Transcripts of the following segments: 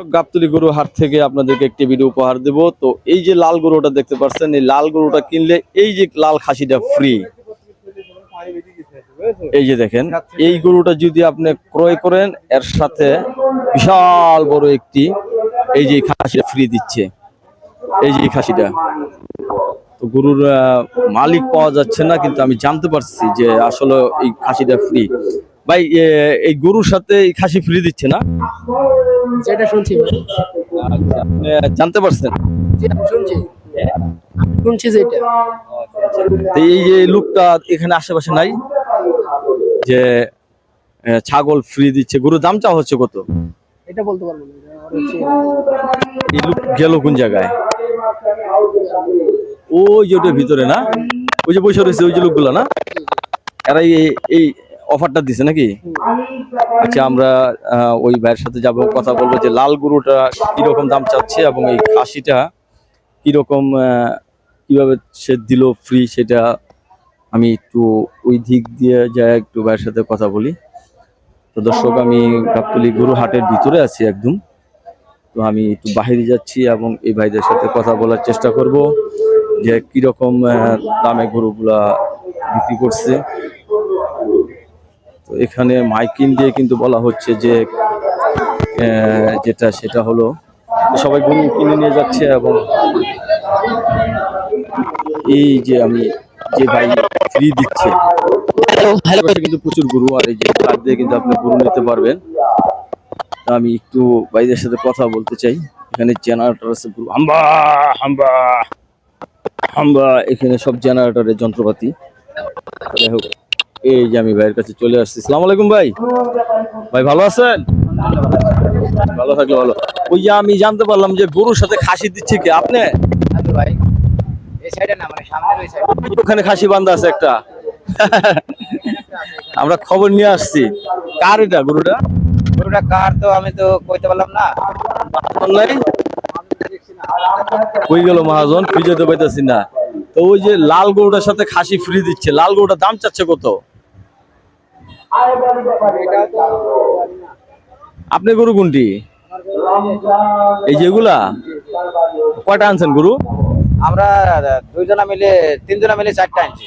গাবতলি গরু হাট থেকে আপনাদেরকে একটি ভিডিও উপহার দেব। তো এই যে লাল গরুটা দেখতে পাচ্ছেন, এই লাল গরুটা কিনলে এই যে লাল খাসিটা ফ্রি এই যে দেখেন, এই গরুটা যদি আপনি ক্রয় করেন, এর সাথে বিশাল বড় একটি এই যে খাসিটা ফ্রি দিচ্ছে। এই যে খাসিটা। তো গরুর মালিক পাওয়া যাচ্ছে না, কিন্তু আমি জানতে পারছি যে আসলে এই খাসিটা ফ্রি ভাই এই গরুর সাথে এই খাসি ফ্রি দিচ্ছে না? যেটা শুনছি আচ্ছা, জানতে পারছেন? শুনছি। শুনছি যেটা। এই যে লোকটা এখানে আশেপাশে নাই? যে ছাগল ফ্রি দিচ্ছে গরুর দাম চা হচ্ছে কত? এটা বলতে পারব না। এই লোক গেল কোন জায়গায়? ওই যে ওটার ভিতরে না? ওই যে বসে রয়েছে ওই যে লোকগুলো না? এরা এই অফারটা দিছে নাকি? আচ্ছা আমরা ওই ভাইয়ের সাথে যাব কথা বলব যে লাল গরুটা কীরকম দাম চাচ্ছে এবং এই খাসিটা কীরকম কীভাবে সে দিল ফ্রি সেটা আমি একটু ওই দিক দিয়ে যাই একটু ভাইয়ের সাথে কথা বলি। তো দর্শক আমি গাবতলি গরু হাটের ভিতরে আছি একদম। তো আমি একটু বাহিরে যাচ্ছি এবং এই ভাইদের সাথে কথা বলার চেষ্টা করব যে কীরকম দামে গরুগুলা বিক্রি করছে। তো এখানে মাইকিং দিয়ে কিন্তু বলা হচ্ছে যে যেটা সেটা হলো সবাই গরু কিনে নিয়ে যাচ্ছে এবং এই যে আমি যে ভাই ফ্রি দিচ্ছে কিন্তু প্রচুর গরু আর এই যে কার্ড দিয়ে কিন্তু আপনি গরু নিতে পারবেন। আমি একটু ভাইদের সাথে কথা বলতে চাই। এখানে জেনারেটর আছে গরু হাম্বা হাম্বা হাম্বা এখানে সব জেনারেটরের যন্ত্রপাতি। যাই হোক। এই যে আমি ভাইয়ের কাছে চলে আসছি। সালাম আলাইকুম ভাই। ভাই ভালো আছেন? ভালো থাকলে ভালো। ওই যে আমি জানতে পারলাম যে গরুর সাথে খাসি দিচ্ছে কি? আপনি? মানে ওখানে খাসি বান্ধা আছে একটা। আমরা খবর নিয়ে আসছি। কার এটা গরুটা? গরুটা কার তো আমি তো কইতে পারলাম না। কই গেল মহাজন? খুঁজে তো পাইতেছি না। তো ওই যে লাল গরুটার সাথে খাসি ফ্রি দিচ্ছে। লাল গরুটার দাম চাচ্ছে কত? আপনি গরু কোনটি? এই যেগুলা? কয়টা আনছেন গরু? আমরা দুইজনা মিলে তিনজনা মিলে চারটা আনছি।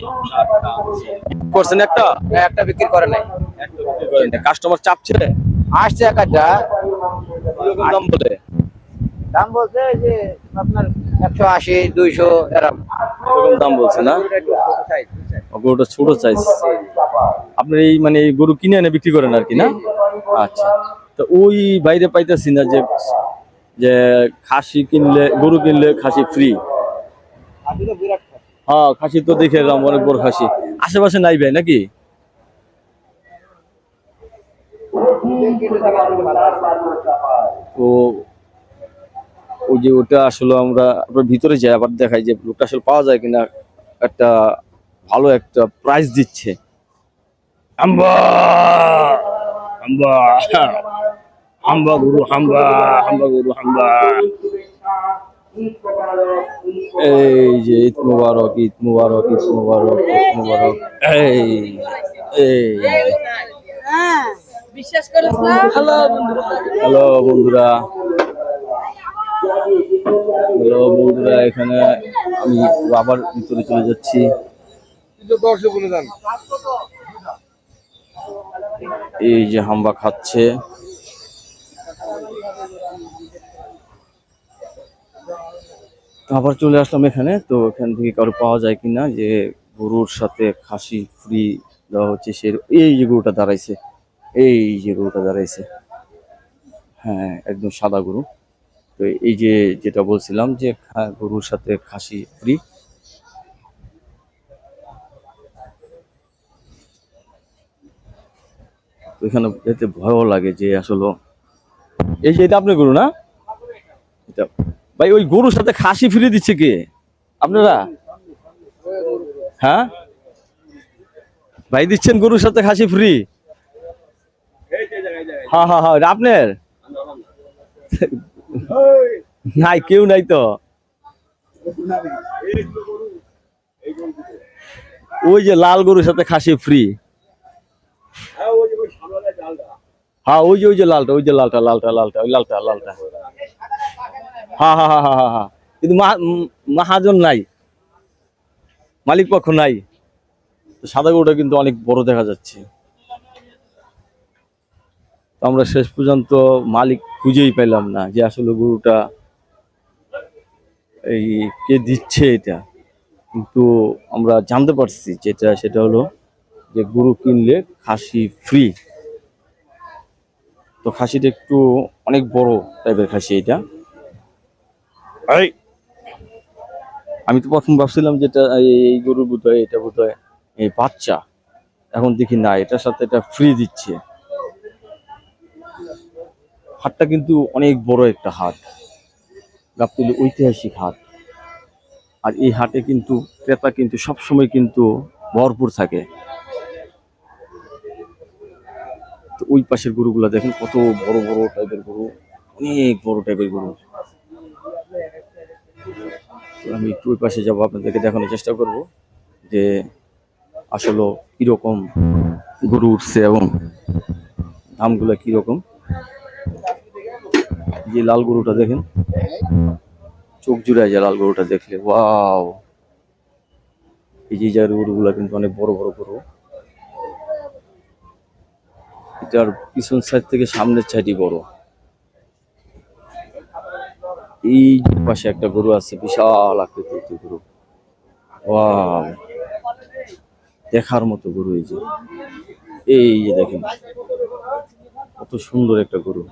করছেন একটা? একটা বিক্রি করে নাই। কাস্টমার চাপছে? আসছে এক একটা দাম বলে? দাম বলছে যে আপনার একশো আশি দুইশো এরকম দাম বলছে না? গরুটা ছোট সাইজ আপনি এই মানে গরু কিনে এনে বিক্রি করেন আর কি, না? আচ্ছা। তো ওই বাইরে পাইতেছি না যে যে খাসি কিনলে, গরু কিনলে খাসি ফ্রি হ্যাঁ খাসি তো দেখে এলাম, অনেক বড় খাসি। আশেপাশে নাই ভাই, নাকি? তো ওই যে ওটা আসলে আমরা আপনার ভিতরে যাই, আবার দেখাই যে লোকটা আসলে পাওয়া যায় কিনা, একটা ভালো একটা প্রাইস দিচ্ছে। হাম্বা হাম্বা হাম্বা গুরু হাম্বা হাম্বা গুরু হাম্বা। এই যে ঈদ মুবারক ঈদ মুবারক ঈদ মুবারক ঈদ মুবারক। এই হ্যালো হ্যালো বন্ধুরা। হ্যালো বন্ধুরা এখানে আমি আবার ভিতরে চলে যাচ্ছি। এই যে হাম্বা খাচ্ছে। আবার চলে আসলাম এখানে। তো এখান থেকে কারও পাওয়া যায় কিনা যে গরুর সাথে খাসি ফ্রি দেওয়া হচ্ছে সে এই যে গরুটা দাঁড়াইছে। এই যে গরুটা দাঁড়াইছে। হ্যাঁ একদম সাদা গরু। তো এই যে যেটা বলছিলাম যে গরুর সাথে খাসি ফ্রি তো এখানে এতে ভয়ও লাগে যে আসলে এই যে এটা আপনার গরু না? এটা ভাই ওই গরুর সাথে খাসি ফ্রি দিচ্ছে কে? আপনারা? হ্যাঁ? ভাই দিচ্ছেন গরুর সাথে খাসি ফ্রি? হ্যাঁ হ্যাঁ হ্যাঁ আপনার? নাই কেউ নাই তো। ওই যে লাল গরুর সাথে খাসি ফ্রি। হ্যাঁ ওই যে ওই যে লালটা ওই যে লালটা লালটা লালটা ওই লালটা লালটা। হ্যাঁ হ্যাঁ হ্যাঁ হ্যাঁ হ্যাঁ। কিন্তু মা- উম, নাই। মালিক পক্ষ নাই। সাদা গরুটা কিন্তু অনেক বড় দেখা যাচ্ছে। আমরা শেষ পর্যন্ত মালিক খুঁজেই পেলাম না যে আসলে গরুটা এই কে দিচ্ছে এটা। কিন্তু আমরা জানতে পারছি যেটা সেটা হলো যে গরু কিনলে খাসি ফ্রি তো খাসিটা একটু অনেক বড় টাইপের খাসি এটা। আমি তো প্রথম ভাবছিলাম যেটা এই- গরুর বোধ হয় এটা বোধ হয় এই বাচ্চা। এখন দেখি না এটার সাথে এটা ফ্রি দিচ্ছে। হাটটা কিন্তু অনেক বড় একটা হাট। গাবতলি ঐতিহাসিক হাট। আর এই হাটে কিন্তু ক্রেতা কিন্তু সবসময় কিন্তু ভরপুর থাকে তো ওই পাশের গরুগুলা দেখেন, কত বড় বড় টাইপের গরু, অনেক বড় টাইপের গরু। আমি একটু ওই পাশে যাব, আপনাদেরকে দেখানোর চেষ্টা করব যে আসলে কীরকম গরু উঠছে এবং দামগুলো কীরকম। যে লাল গরুটা দেখেন, চোখ জুড়ায় যায় লাল গরুটা দেখলে, ওয়াও! এই যে জায়গার গরুগুলা কিন্তু অনেক বড় বড় গরু। এটার পিছন সাইড থেকে সামনের সাইডই বড়। এই পাশে একটা গরু আছে, বিশাল একটি গরু। দেখার মতো গরু এই যে। এই যে দেখেন, কত সুন্দর একটা গরু।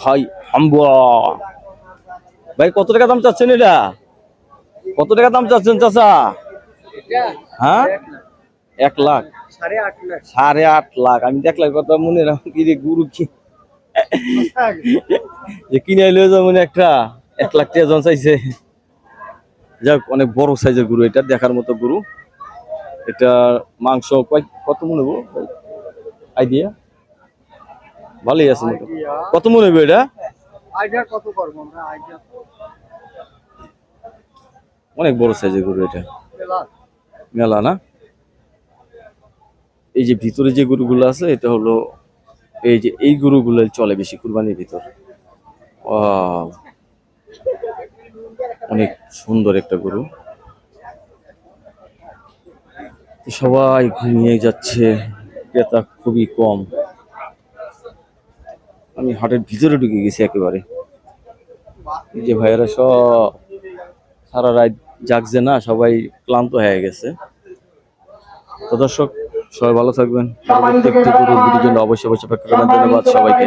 ভাই ভাই, কত টাকা দাম চাচ্ছেন এটা? কত টাকা দাম চাচ্ছেন চাচা? হ্যাঁ? এক লাখ। সাড়ে আট লাখ। আমি দেখলাম কথা মনে রাখুন কি রে গুরু কি যে কিনে যেমন একটা। এক লাখ টাকা জন চাইছে। যাক অনেক বড় সাইজের গরু এটা দেখার মতো গুরু। এটা মাংস কত মনে হব আইডিয়া? ভালোই আছে কত মনে হবে এটা? অনেক বড় সাইজের গরু এটা। মেলা না? এই যে ভিতরে যে গরুগুলো আছে, এটা হলো এই যে এই গরুগুলো চলে বেশি কুরবানির ভিতর! অনেক সুন্দর একটা গরু। সবাই ঘুমিয়ে যাচ্ছে ক্রেতা খুবই কম। আমি হাটের ভিতরে ঢুকে গেছি একেবারে। যে ভাইয়েরা সব সারা রাত জাগছে না, সবাই ক্লান্ত হয়ে গেছে। তো দর্শক, সবাই ভালো থাকবেন। অবশ্যই অবশ্যই অপেক্ষা করবেন। ধন্যবাদ সবাইকে।